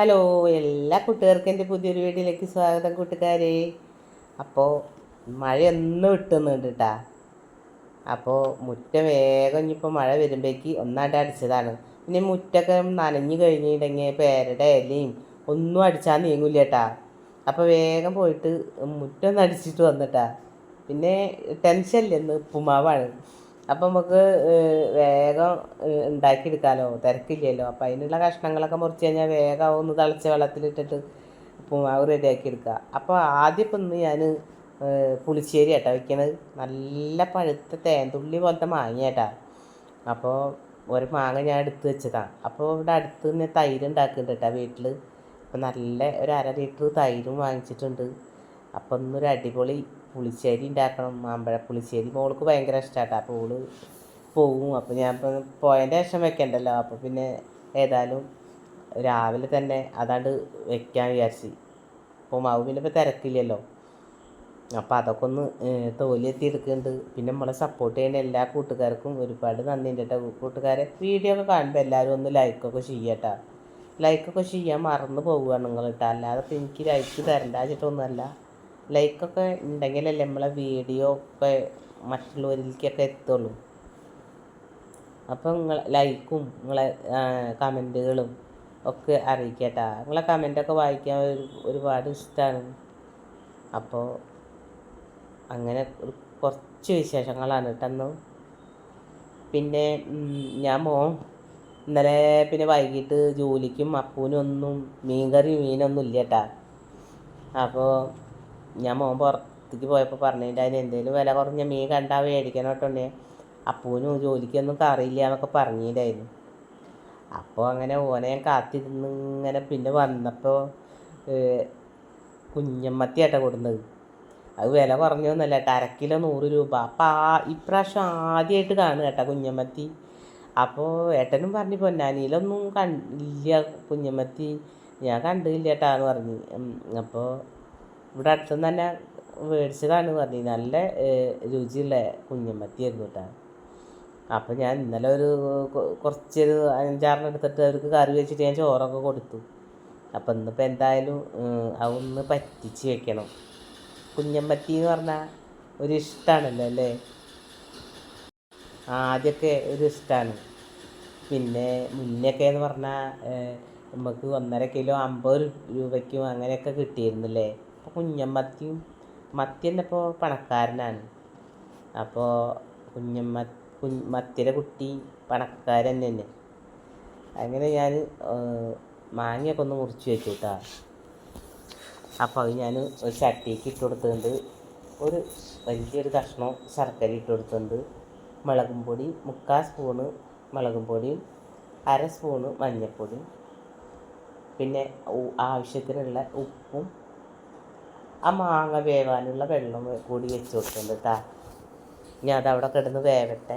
Hello എല്ലാ കൂട്ടുകാർക്കും എന്റെ പുതിയൊരു വീഡിയോയിലേക്ക് സ്വാഗതം കൂട്ടുകാരെ. അപ്പോൾ മഴയൊന്നും ഒന്ന് വിട്ടുന്നുണ്ട് കേട്ടാ അപ്പോൾ മുറ്റ വേഗം ഇനിയിപ്പോൾ മഴ വരുമ്പോഴേക്ക് ഒന്നാണ്ട് അടിച്ചതാണ്. പിന്നെ മുറ്റൊക്കെ നനഞ്ഞു കഴിഞ്ഞിട്ടുണ്ടെങ്കിൽ പേരുടെ ഇലയും ഒന്നും അടിച്ചാൽ നീങ്ങൂല കേട്ടാ അപ്പോൾ വേഗം പോയിട്ട് മുറ്റൊന്ന് അടിച്ചിട്ട് വന്നിട്ടാ. പിന്നെ ടെൻഷനില്ല ഇന്ന് ഉപ്പുമാവാണ്. അപ്പം നമുക്ക് വേഗം ഉണ്ടാക്കിയെടുക്കാമല്ലോ തിരക്കില്ലല്ലോ. അപ്പം അതിനുള്ള കഷ്ണങ്ങളൊക്കെ മുറിച്ച് കഴിഞ്ഞാൽ വേഗം ഒന്ന് തിളച്ച വെള്ളത്തിലിട്ടിട്ട് ഉപ്പുമാവ് റെഡിയാക്കി എടുക്കുക അപ്പോൾ ആദ്യം ഇപ്പം ഇന്ന് ഞാൻ പുളിശ്ശേരി കേട്ടോ വയ്ക്കണത് നല്ല പഴുത്ത തേൻതുള്ളി പോലത്തെ മാങ്ങ കേട്ടോ അപ്പോൾ ഒരു മാങ്ങ ഞാൻ എടുത്ത് വെച്ചതാണ് അപ്പോൾ ഇവിടെ അടുത്ത് തന്നെ തൈര് ഉണ്ടാക്കുന്നുണ്ട് കേട്ടോ വീട്ടിൽ അപ്പം നല്ല ഒരു അര ലിറ്റർ തൈരും വാങ്ങിച്ചിട്ടുണ്ട്. അപ്പം ഇന്നൊരു അടിപൊളി പുളിശ്ശേരി ഉണ്ടാക്കണം മാമ്പഴ പുളിശ്ശേരി. മോൾക്ക് ഭയങ്കര ഇഷ്ടമാട്ടോ അപ്പോൾ ഓൾ പോവും. അപ്പോൾ ഞാൻ ഇപ്പം പോയതിന്റെ ശേഷം വെക്കണ്ടല്ലോ. അപ്പോൾ പിന്നെ ഏതായാലും രാവിലെ തന്നെ അതാണ്ട് വെക്കാൻ വിചാരിച്ച്. അപ്പോൾ മാവ് പിന്നെ ഇപ്പോൾ തിരക്കില്ലല്ലോ. അപ്പോൾ അതൊക്കെ ഒന്ന് തോലി എത്തി എടുക്കുന്നുണ്ട് പിന്നെ നമ്മളെ സപ്പോർട്ട് ചെയ്യുന്ന എല്ലാ കൂട്ടുകാർക്കും ഒരുപാട് നന്ദിയുണ്ട് കേട്ടോ കൂട്ടുകാരെ വീഡിയോ ഒക്കെ കാണുമ്പോൾ എല്ലാവരും ഒന്ന് ലൈക്കൊക്കെ ചെയ്യട്ടോ ലൈക്കൊക്കെ ചെയ്യാൻ മറന്നു പോവുകയാണ് നിങ്ങൾ കേട്ടോ അല്ലാതെ എനിക്ക് ലൈക്ക് തരണ്ട വെച്ചിട്ടൊന്നുമല്ല ലൈക്കൊക്കെ ഉണ്ടെങ്കിലല്ലേ നമ്മളെ വീഡിയോ ഒക്കെ മറ്റുള്ളവരിലേക്കൊക്കെ എത്തുള്ളൂ. അപ്പോൾ നിങ്ങൾ ലൈക്കും നിങ്ങളെ കമന്റുകളും ഒക്കെ അറിയിക്കട്ടാ. നിങ്ങളെ കമന്റൊക്കെ വായിക്കാൻ ഒരു ഒരുപാട് ഇഷ്ടമാണ് അപ്പോൾ അങ്ങനെ ഒരു കുറച്ച് വിശേഷങ്ങളാണ് കേട്ടെന്നു പിന്നെ ഞാൻ മോ ഇന്നലെ പിന്നെ വൈകിട്ട് ജോലിക്കും അപ്പൂനും ഒന്നും മീൻകറി മീനൊന്നും ഇല്ല കേട്ടാ. അപ്പോൾ ഞാൻ മോൻ പുറത്തേക്ക് പോയപ്പോൾ പറഞ്ഞിട്ടുണ്ടായിരുന്നു എന്തെങ്കിലും വില കുറഞ്ഞ മീൻ കണ്ടാൽ മേടിക്കണം കേട്ടോണ്ടേ അപ്പൂനും ജോലിക്കൊന്നും കറിയില്ല എന്നൊക്കെ പറഞ്ഞിട്ടുണ്ടായിരുന്നു. അപ്പോൾ അങ്ങനെ ഓനെ ഞാൻ കാത്തിരുന്ന് ഇങ്ങനെ പിന്നെ വന്നപ്പോൾ കുഞ്ഞമ്മത്തി ആട്ടാ കൊടുന്നത്. അത് വില കുറഞ്ഞൊന്നുമല്ല കേട്ടോ അരക്കിലോ കിലോ നൂറ് രൂപ. അപ്പം ആ ഇപ്രാവശ്യം ആദ്യമായിട്ട് കാണുക കേട്ടോ കുഞ്ഞമ്മത്തി. അപ്പോൾ ഏട്ടനും പറഞ്ഞു പൊന്നാനിയിലൊന്നും കണ്ടില്ല കുഞ്ഞമ്മത്തി. ഞാൻ കണ്ടില്ല കേട്ടാ പറഞ്ഞു. അപ്പോൾ ഇവിടെ അടുത്തുനിന്ന് തന്നെ മേടിച്ചതാണ് പറഞ്ഞു. നല്ല രുചിയുള്ള കുഞ്ഞമ്മത്തിയായിരുന്നു കേട്ടോ. അപ്പോൾ ഞാൻ ഇന്നലെ ഒരു കുറച്ചൊരു അഞ്ചാറെണ്ണം എടുത്തിട്ട് അവർക്ക് കറി വെച്ചിട്ട് ഞാൻ ചോറൊക്കെ കൊടുത്തു. അപ്പം ഇന്നിപ്പോൾ എന്തായാലും അതൊന്ന് പറ്റിച്ച് വെക്കണം. കുഞ്ഞമ്മത്തി എന്ന് പറഞ്ഞാൽ ഒരു ഇഷ്ടമാണല്ലോ അല്ലേ? ആദ്യമൊക്കെ ഒരു ഇഷ്ടമാണ് പിന്നെ മുന്നൊക്കെ എന്ന് പറഞ്ഞാൽ നമുക്ക് ഒന്നര കിലോ അമ്പത് രൂപയ്ക്കും അങ്ങനെയൊക്കെ കിട്ടിയിരുന്നില്ലേ? അപ്പോൾ കുഞ്ഞമ്മത്തിയും മത്തി പണക്കാരനാണ്. അപ്പോൾ കുഞ്ഞമ്മ മത്തിയുടെ കുട്ടി പണക്കാരൻ തന്നെ അങ്ങനെ ഞാൻ മാങ്ങയൊക്കെ ഒന്ന് മുറിച്ച് വെച്ചു കേട്ടോ അപ്പോൾ അത് ഞാൻ ഒരു ചട്ടിക്ക് ഇട്ട് കൊടുത്തുണ്ട് ഒരു വലിയൊരു കഷ്ണം ശർക്കര ഇട്ട് കൊടുത്തുണ്ട് മുളകും പൊടി മുക്കാൽ സ്പൂണ് മുളകും പൊടിയും അര സ്പൂണ് മഞ്ഞൾപ്പൊടിയും. പിന്നെ ആവശ്യത്തിനുള്ള ഉപ്പും ആ മാങ്ങ വേവാനുള്ള വെള്ളം കൂടി വെച്ച് കൊടുക്കുന്നത് കേട്ടോ ഇനി അതവിടെ കിടന്ന് വേവട്ടെ.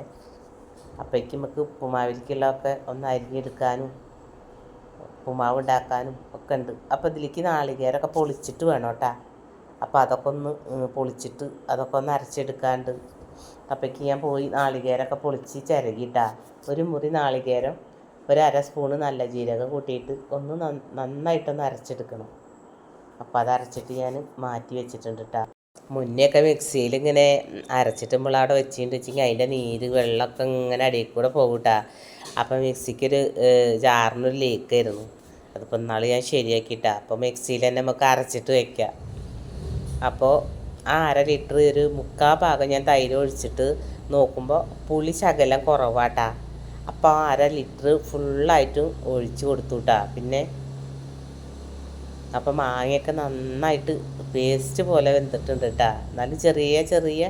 അപ്പോഴേക്കും നമുക്ക് ഉപ്പുമാവിലേക്കുള്ളതൊക്കെ ഒന്ന് അരിഞ്ഞെടുക്കാനും ഉപ്പുമാവ് ഉണ്ടാക്കാനും ഒക്കെ ഉണ്ട്. അപ്പോൾ ഇതിലേക്ക് നാളികേരമൊക്കെ പൊളിച്ചിട്ട് വേണം കേട്ടോ അപ്പോൾ അതൊക്കെ ഒന്ന് പൊളിച്ചിട്ട് അതൊക്കെ ഒന്ന് അരച്ചെടുക്കാണ്ട് അപ്പോഴേക്ക് ഞാൻ പോയി നാളികേരമൊക്കെ പൊളിച്ച് ചിരകിട്ടാ ഒരു മുറി നാളികേരം ഒരു അര സ്പൂണ് നല്ല ജീരകം കൂട്ടിയിട്ട് ഒന്ന് നന്ന- നന്നായിട്ടൊന്ന് അരച്ചെടുക്കണം. അപ്പോൾ അത് അരച്ചിട്ട് ഞാൻ മാറ്റി വെച്ചിട്ടുണ്ട് കേട്ടോ മുന്നെയൊക്കെ മിക്സിയിൽ ഇങ്ങനെ അരച്ചിട്ട് നമ്മൾ അവിടെ വെച്ചിട്ട് വെച്ചെങ്കിൽ അതിന്റെ നീര് വെള്ളമൊക്കെ ഇങ്ങനെ അടിയിൽ കൂടെ പോകൂട്ടാ അപ്പം മിക്സിക്കൊരു ജാറിനൊരു ലീക്കായിരുന്നു അതിപ്പോൾ ഇന്നാൾ ഞാൻ ശരിയാക്കിയിട്ടാ അപ്പോൾ മിക്സിയിൽ തന്നെ നമുക്ക് അരച്ചിട്ട് വെക്കാം. അപ്പോൾ ആ അര ലിറ്റർ ഒരു മുക്കാ ഭാഗം ഞാൻ തൈര് ഒഴിച്ചിട്ട് നോക്കുമ്പോൾ പുളി ശകലം കുറവാട്ടാ അപ്പോൾ ആ അര ലിറ്റർ ഫുള്ളായിട്ടും ഒഴിച്ച് കൊടുത്തു കേട്ടാ പിന്നെ അപ്പം മാങ്ങയൊക്കെ നന്നായിട്ട് പേസ്റ്റ് പോലെ വെന്തിട്ടുണ്ട് കേട്ടാ എന്നാലും ചെറിയ ചെറിയ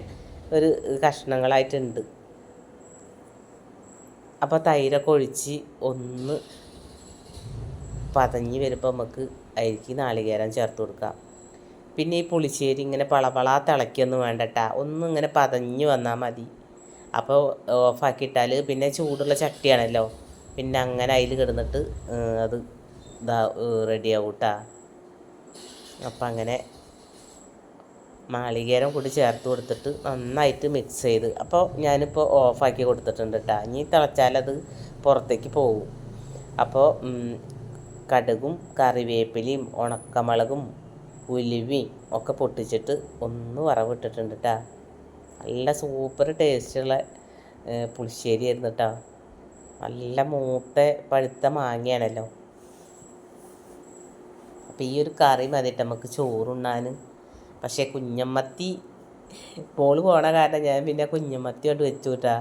ഒരു കഷ്ണങ്ങളായിട്ടുണ്ട്. അപ്പോൾ തൈരൊക്കെ ഒഴിച്ച് ഒന്ന് പതഞ്ഞ് വരുമ്പോൾ നമുക്ക് അരിക്ക് നാളികേരം ചേർത്ത് കൊടുക്കാം. പിന്നെ ഈ പുളിശ്ശേരി ഇങ്ങനെ പളപളാ തിളയ്ക്കൊന്നും വേണ്ടട്ടാ ഒന്നും ഇങ്ങനെ പതഞ്ഞ് വന്നാൽ മതി. അപ്പോൾ ഓഫാക്കിയിട്ടാൽ പിന്നെ ചൂടുള്ള ചട്ടിയാണല്ലോ. പിന്നെ അങ്ങനെ അതിൽ കിടന്നിട്ട് അത് ഇതാ റെഡിയാവും കേട്ടാ അപ്പം അങ്ങനെ മാളികേരം കൂടി ചേർത്ത് കൊടുത്തിട്ട് നന്നായിട്ട് മിക്സ് ചെയ്ത്. അപ്പോൾ ഞാനിപ്പോൾ ഓഫാക്കി കൊടുത്തിട്ടുണ്ട് കേട്ടോ ഇനി തിളച്ചാലത് പുറത്തേക്ക് പോകും. അപ്പോൾ കടുകും കറിവേപ്പിലയും ഉണക്കമുളകും ഉലുവയും ഒക്കെ പൊട്ടിച്ചിട്ട് ഒന്ന് വറവിട്ടിട്ടുണ്ട് കേട്ടോ നല്ല സൂപ്പർ ടേസ്റ്റുള്ള പുളിശ്ശേരി ആയിരുന്നു കേട്ടോ നല്ല മൂത്ത പഴുത്ത മാങ്ങയാണല്ലോ. അപ്പോൾ ഈ ഒരു കറി മതിയിട്ട് നമുക്ക് ചോറുണ്ണാൻ പക്ഷേ കുഞ്ഞമ്മത്തി പോൾ പോണ കാരണം ഞാൻ പിന്നെ കുഞ്ഞമ്മത്തി കൊണ്ട് വെച്ചു കൂട്ടാ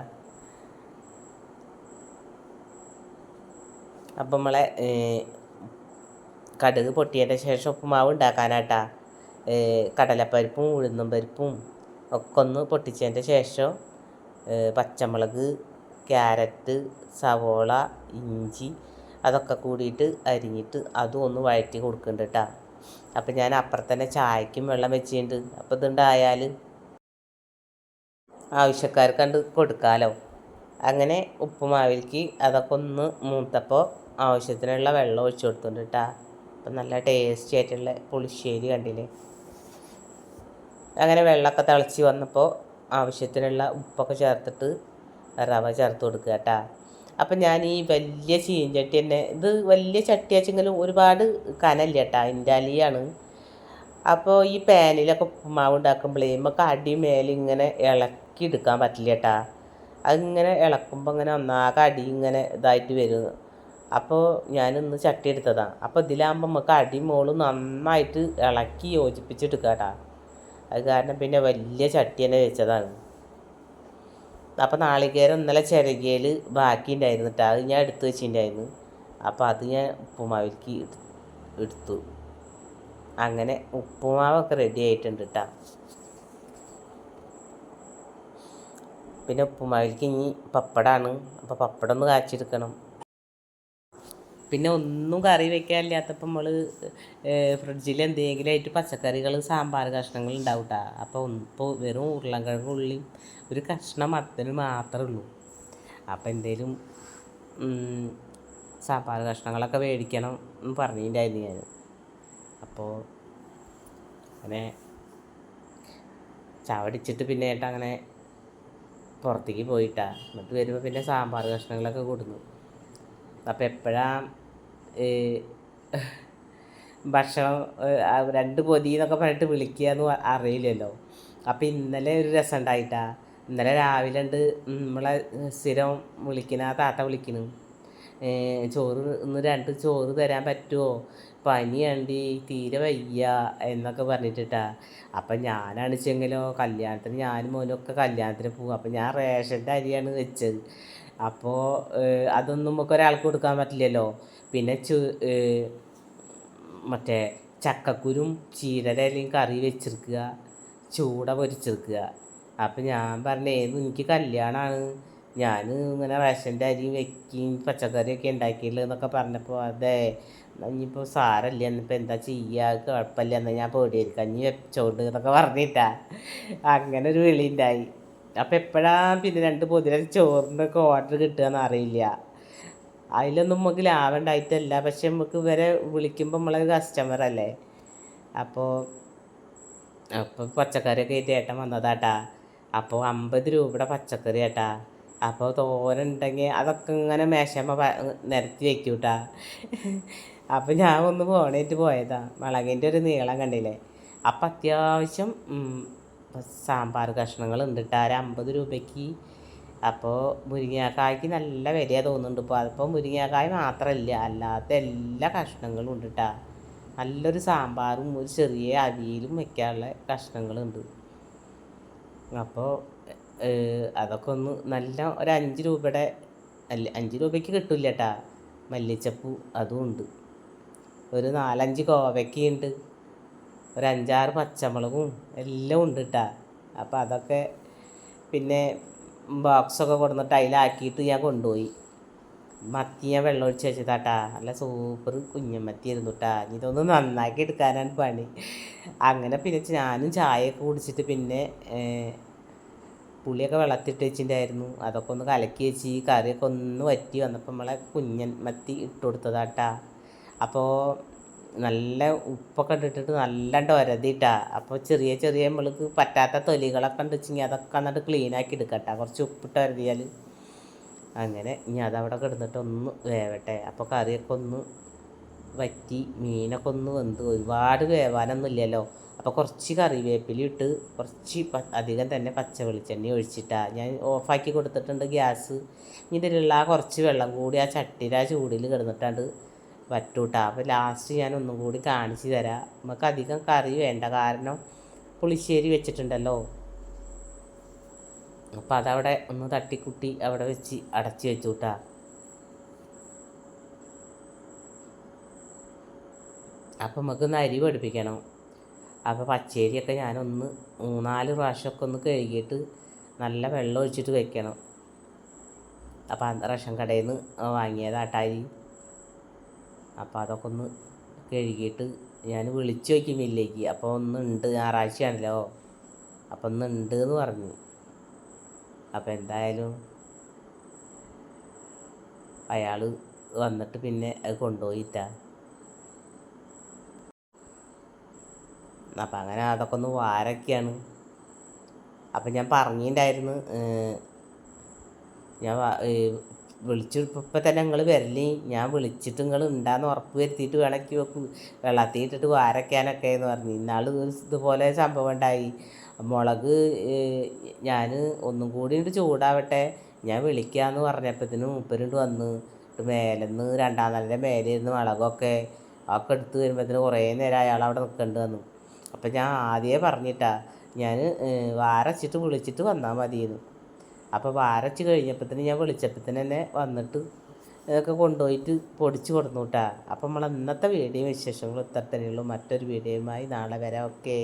അപ്പം നമ്മളെ കടുക് പൊട്ടിയതിന്റെ ശേഷം ഉപ്പുമാവ് ഉണ്ടാക്കാനാട്ടാ. കടലപ്പരിപ്പും ഉഴുന്നും പരിപ്പും ഒക്കെ ഒന്ന് പൊട്ടിച്ചതിന്റെ ശേഷം പച്ചമുളക് ക്യാരറ്റ് സവോള ഇഞ്ചി അതൊക്കെ കൂടിയിട്ട് അരിഞ്ഞിട്ട് അതും ഒന്ന് വഴറ്റി കൊടുക്കുന്നുണ്ട് കേട്ടോ അപ്പം ഞാൻ അപ്പുറത്തന്നെ ചായക്കും വെള്ളം വെച്ചിട്ടുണ്ട്. അപ്പോൾ ഇതുണ്ടായാൽ ആവശ്യക്കാർക്ക് കണ്ട് കൊടുക്കാമല്ലോ അങ്ങനെ ഉപ്പുമാവിലേക്ക് അതൊക്കെ ഒന്ന് മൂത്തപ്പോൾ ആവശ്യത്തിനുള്ള വെള്ളം ഒഴിച്ചു കൊടുത്തുണ്ട് കേട്ടോ അപ്പം നല്ല ടേസ്റ്റി ആയിട്ടുള്ള പുളിശ്ശേരി കണ്ടില്ലേ? അങ്ങനെ വെള്ളമൊക്കെ തിളച്ച് വന്നപ്പോൾ ആവശ്യത്തിനുള്ള ഉപ്പൊക്കെ ചേർത്തിട്ട് റവ ചേർത്ത് കൊടുക്കുക കേട്ടോ അപ്പം ഞാൻ ഈ വലിയ ചീഞ്ചട്ടി തന്നെ ഇത് വലിയ ചട്ടിയാച്ചെങ്കിലും ഒരുപാട് കനല്ല കേട്ടോ ഇൻഡാലിയാണ് അപ്പോൾ ഈ പാനിലൊക്കെ ഉപ്പുമാവ് ഉണ്ടാക്കുമ്പോഴേ നമുക്ക് അടി മേലെ ഇങ്ങനെ ഇളക്കി എടുക്കാൻ പറ്റില്ല കേട്ടാ അതിങ്ങനെ ഇളക്കുമ്പോൾ ഇങ്ങനെ ഒന്നാകെ അടി ഇങ്ങനെ ഇതായിട്ട് വരും. അപ്പോൾ ഞാനിന്ന് ചട്ടി എടുത്തതാണ് അപ്പോൾ ഇതിലാകുമ്പോൾ നമുക്ക് അടി മോൾ നന്നായിട്ട് ഇളക്കി യോജിപ്പിച്ചെടുക്കാം കേട്ടാ അത് കാരണം പിന്നെ വലിയ ചട്ടി തന്നെ വെച്ചതാണ്. അപ്പോൾ നാളികേരം ഇന്നലെ ചിരകിയൽ ബാക്കി ഉണ്ടായിരുന്നു കേട്ടോ അത് ഞാൻ എടുത്ത് വെച്ചിട്ടുണ്ടായിരുന്നു. അപ്പോൾ അത് ഞാൻ ഉപ്പുമാവിലേക്ക് എടുത്തു. അങ്ങനെ ഉപ്പുമാവൊക്കെ റെഡി ആയിട്ടുണ്ട് കേട്ടോ പിന്നെ ഉപ്പുമാവിലേക്ക് ഇനി പപ്പടമാണ് അപ്പോൾ പപ്പടം ഒന്ന് കാച്ചെടുക്കണം പിന്നെ ഒന്നും കറി വെക്കാനില്ലാത്തപ്പോൾ നമ്മൾ ഫ്രിഡ്ജിൽ എന്തെങ്കിലും ആയിട്ട് പച്ചക്കറികൾ സാമ്പാർ കഷ്ണങ്ങൾ ഉണ്ടാവും കേട്ടോ അപ്പോൾ ഇപ്പോൾ വെറും ഉരുളൻകിഴങ്ങ് ഉള്ളി ഒരു കഷ്ണം മത്തന് മാത്രമേ ഉള്ളൂ. അപ്പോൾ എന്തേലും സാമ്പാർ കഷ്ണങ്ങളൊക്കെ മേടിക്കണം എന്ന് പറഞ്ഞിട്ടുണ്ടായിരുന്നു ഞാൻ അപ്പോൾ അങ്ങനെ ചവടിച്ചിട്ട് പിന്നെ ഏട്ടാ അങ്ങനെ പുറത്തേക്ക് പോയിട്ടാ. എന്നിട്ട് വരുമ്പോൾ പിന്നെ സാമ്പാർ കഷ്ണങ്ങളൊക്കെ കൊടുന്നു. അപ്പോൾ എപ്പോഴാണ് ഭക്ഷണം രണ്ട് പൊതി എന്നൊക്കെ പറഞ്ഞിട്ട് വിളിക്കുക എന്ന് അറിയില്ലല്ലോ. അപ്പം ഇന്നലെ ഒരു രസം ഉണ്ടായിട്ടാ ഇന്നലെ രാവിലെ ഉണ്ട് നമ്മളെ സ്ഥിരം വിളിക്കുന്ന ആ താത്ത വിളിക്കുന്നു ചോറ് ഇന്ന് രണ്ട് ചോറ് തരാൻ പറ്റുമോ പനിയുണ്ട് തീരെ വയ്യ എന്നൊക്കെ പറഞ്ഞിട്ടിട്ടാ. അപ്പം ഞാനാണിച്ചെങ്കിലോ കല്യാണത്തിന് ഞാനും മോനൊക്കെ കല്യാണത്തിന് പോകും അപ്പം ഞാൻ റേഷന്റെ അരിയാണ് വെച്ചത്. അപ്പോൾ അതൊന്നും നമുക്ക് ഒരാൾക്ക് കൊടുക്കാൻ പറ്റില്ലല്ലോ. പിന്നെ ചു മറ്റേ ചക്കക്കുരും ചീരരയിലയും കറി വെച്ചിരിക്കുക ചൂട പൊരിച്ചെടുക്കുക അപ്പം ഞാൻ പറഞ്ഞേ എനിക്ക് കല്യാണമാണ് ഞാൻ ഇങ്ങനെ റേഷന്റെ അരി വെക്കുകയും പച്ചക്കറിയൊക്കെ ഉണ്ടാക്കിയില്ല എന്നൊക്കെ പറഞ്ഞപ്പോൾ അതെ ഇനിയിപ്പോൾ സാരമില്ല എന്നിപ്പോൾ എന്താ ചെയ്യുക കുഴപ്പമില്ല എന്നാൽ ഞാൻ പേടിയായിരിക്കും. കഞ്ഞി വെച്ചോണ്ട് എന്നൊക്കെ പറഞ്ഞിട്ടാ. അങ്ങനെ ഒരു വിളി ഉണ്ടായി. അപ്പം എപ്പോഴാണ് പിന്നെ രണ്ട് പൊതിര ചോറിന്റെ ഒക്കെ ഓർഡർ കിട്ടുകയെന്ന് അറിയില്ല. അതിലൊന്നും നമുക്ക് ലാഭം ഉണ്ടായിട്ടല്ല. പക്ഷെ നമുക്ക് ഇവരെ വിളിക്കുമ്പോൾ നമ്മളെ കസ്റ്റമർ അല്ലേ? അപ്പോൾ അപ്പോൾ പച്ചക്കറിയൊക്കെ ആയിട്ട് ഏട്ടൻ വന്നതാട്ടാ. അപ്പോൾ അമ്പത് രൂപയുടെ പച്ചക്കറി ഏട്ടാ. അപ്പോൾ തോരനുണ്ടെങ്കിൽ അതൊക്കെ ഇങ്ങനെ മേശമ്മ നിരത്തി വെക്കും കേട്ടാ അപ്പോൾ ഞാൻ ഒന്ന് പോണേറ്റ് പോയതാ. മുളകിന്റെ ഒരു നീളം കണ്ടില്ലേ? അപ്പം അത്യാവശ്യം സാമ്പാർ കഷ്ണങ്ങൾ ഉണ്ട് കേട്ടോ. ഒരു അമ്പത് രൂപയ്ക്ക്. അപ്പോൾ മുരിങ്ങാക്കായ്ക്ക് നല്ല വിലയാണ് തോന്നുന്നുണ്ട് ഇപ്പോൾ അതിപ്പോൾ മുരിങ്ങാക്കായ മാത്രമല്ല അല്ലാത്ത എല്ലാ കഷ്ണങ്ങളും ഉണ്ട് കേട്ടോ. നല്ലൊരു സാമ്പാറും ഒരു ചെറിയ അവിയലും വയ്ക്കാനുള്ള കഷ്ണങ്ങളുണ്ട്. അപ്പോൾ അതൊക്കെ ഒന്ന് നല്ല ഒരു അഞ്ച് രൂപയുടെ അല്ല അഞ്ച് രൂപയ്ക്ക് കിട്ടില്ല കേട്ടാ. മല്ലിച്ചപ്പൂ അതും ഉണ്ട്. ഒരു നാലഞ്ച് കോവയ്ക്കുണ്ട് ഒരു അഞ്ചാറ് പച്ചമുളകും എല്ലാം ഉണ്ട് കേട്ടാ അപ്പോൾ അതൊക്കെ പിന്നെ ബോക്സൊക്കെ കൊടുന്നിട്ട് അതിലാക്കിയിട്ട് ഞാൻ കൊണ്ടുപോയി. മത്തി ഞാൻ വെള്ളം ഒഴിച്ച് വെച്ചതാട്ടാ. നല്ല സൂപ്പർ കുഞ്ഞമ്മത്തി ആയിരുന്നു കേട്ടാ ഇതൊന്ന് നന്നാക്കി എടുക്കാനാണ് പണി. അങ്ങനെ പിന്നെ ഞാനും ചായയൊക്കെ കുടിച്ചിട്ട് പിന്നെ പുളിയൊക്കെ വെള്ളത്തിട്ട് വെച്ചിട്ടുണ്ടായിരുന്നു അതൊക്കെ ഒന്ന് കലക്കി വെച്ച് കറിയൊക്കെ ഒന്ന് വറ്റി വന്നപ്പോൾ നമ്മളെ കുഞ്ഞൻ മത്തി ഇട്ട് കൊടുത്തതാട്ടാ. അപ്പോൾ നല്ല ഉപ്പൊക്കെ ഇട്ടിട്ട് നല്ലണ്ട് ഒരതിട്ടാ. അപ്പോൾ ചെറിയ ചെറിയ നമ്മൾക്ക് പറ്റാത്ത തൊലികളൊക്കെ ഉണ്ട് വെച്ചെങ്കിൽ അതൊക്കെ എന്നിട്ട് ക്ലീൻ ആക്കി എടുക്കട്ടെ. കുറച്ച് ഉപ്പിട്ട് ഒരതിയാൽ അങ്ങനെ ഇനി അതവിടെ കിടന്നിട്ട് ഒന്ന് വേവട്ടെ. അപ്പോൾ കറിയൊക്കെ ഒന്ന് വറ്റി മീനൊക്കെ ഒന്ന് വെന്ത് ഒരുപാട് വേവാനൊന്നും ഇല്ലല്ലോ. അപ്പോൾ കുറച്ച് കറിവേപ്പില ഇട്ട് കുറച്ച് അധികം തന്നെ പച്ച വെളിച്ചെണ്ണ ഒഴിച്ചിട്ടാ. ഞാൻ ഓഫാക്കി കൊടുത്തിട്ടുണ്ട് ഗ്യാസ്. ഇതിലുള്ള ആ കുറച്ച് വെള്ളം കൂടി ആ ചട്ടിയിൽ ആ ചൂടിൽ കിടന്നിട്ടാണ്ട് വറ്റൂട്ടാ അപ്പോൾ ലാസ്റ്റ് ഞാൻ ഒന്നും കൂടി കാണിച്ചു തരാം. നമുക്ക് അധികം കറി വേണ്ട. കാരണം പുളിശ്ശേരി വെച്ചിട്ടുണ്ടല്ലോ. അപ്പോൾ അതവിടെ ഒന്ന് തട്ടിക്കുട്ടി അവിടെ വെച്ച് അടച്ച് വെച്ചുട്ടാ. അപ്പം നമുക്ക് ഒന്ന് അരി പഠിപ്പിക്കണം. അപ്പോൾ പച്ചരിയൊക്കെ ഞാനൊന്ന് മൂന്നാൽ പ്രാവശ്യമൊക്കെ ഒന്ന് കഴുകിയിട്ട് നല്ല വെള്ളം ഒഴിച്ചിട്ട് വെക്കണം. അപ്പോൾ റേഷൻ കടയിൽ നിന്ന് വാങ്ങിയതാട്ട അരി അപ്പോൾ അതൊക്കെ ഒന്ന് കഴുകിയിട്ട് ഞാൻ വിളിച്ചു നോക്കി മില്ലേക്ക്. അപ്പോൾ ഒന്ന് ഉണ്ട് ഞായറാഴ്ചയാണല്ലോ. അപ്പോൾ ഒന്ന് ഉണ്ട് എന്ന് പറഞ്ഞു. അപ്പോൾ എന്തായാലും അയാൾ വന്നിട്ട് പിന്നെ അത് കൊണ്ടുപോയിട്ട. അപ്പം അങ്ങനെ അതൊക്കെ ഒന്ന് വാരൊക്കെയാണ്. അപ്പം ഞാൻ പറഞ്ഞിട്ടുണ്ടായിരുന്നു ഞാൻ വ- ഏഹ്, വിളിച്ചു ഇപ്പം തന്നെ നിങ്ങൾ വരലേ. ഞാൻ വിളിച്ചിട്ട് നിങ്ങൾ ഉണ്ടാന്ന് ഉറപ്പ് വരുത്തിയിട്ട് വേണമെങ്കിൽ വെക്കും. വെള്ളത്തിൽ ഇട്ടിട്ട് വാരക്കാനൊക്കെ എന്ന് പറഞ്ഞു ഇന്നാൾ ഇതുപോലെ സംഭവം ഉണ്ടായി മുളക് ഞാൻ ഒന്നും കൂടി ഇട്ട് ചൂടാവട്ടെ. ഞാൻ വിളിക്കാമെന്ന് പറഞ്ഞപ്പോഴത്തേനും മൂപ്പരുണ്ട് വന്ന് ഇട്ട് മേലെന്ന് രണ്ടാം നിലയുടെ മേലെ ഇരുന്ന് മുളകൊക്കെ. ഒക്കെ എടുത്ത് വരുമ്പോഴത്തേനും കുറേ നേരം അയാൾ അവിടെ നിൽക്കേണ്ടി വന്നു. അപ്പം ഞാൻ ആദ്യമേ പറഞ്ഞിട്ടാ ഞാൻ വാരച്ചിട്ട് വിളിച്ചിട്ട് വന്നാൽ മതിയെന്ന് അപ്പോൾ വാരച്ച് തന്നെ ഞാൻ വിളിച്ചപ്പോഴത്തേന് തന്നെ വന്നിട്ട് ഇതൊക്കെ കൊണ്ടുപോയിട്ട് പൊടിച്ച് കൊടുന്നു കേട്ടാ അപ്പം നമ്മൾ ഇന്നത്തെ വീഡിയോ വിശേഷങ്ങൾ ഇത്ര തന്നെയുള്ളൂ മറ്റൊരു വീഡിയോയുമായി നാളെ വരാം. ഓക്കേ.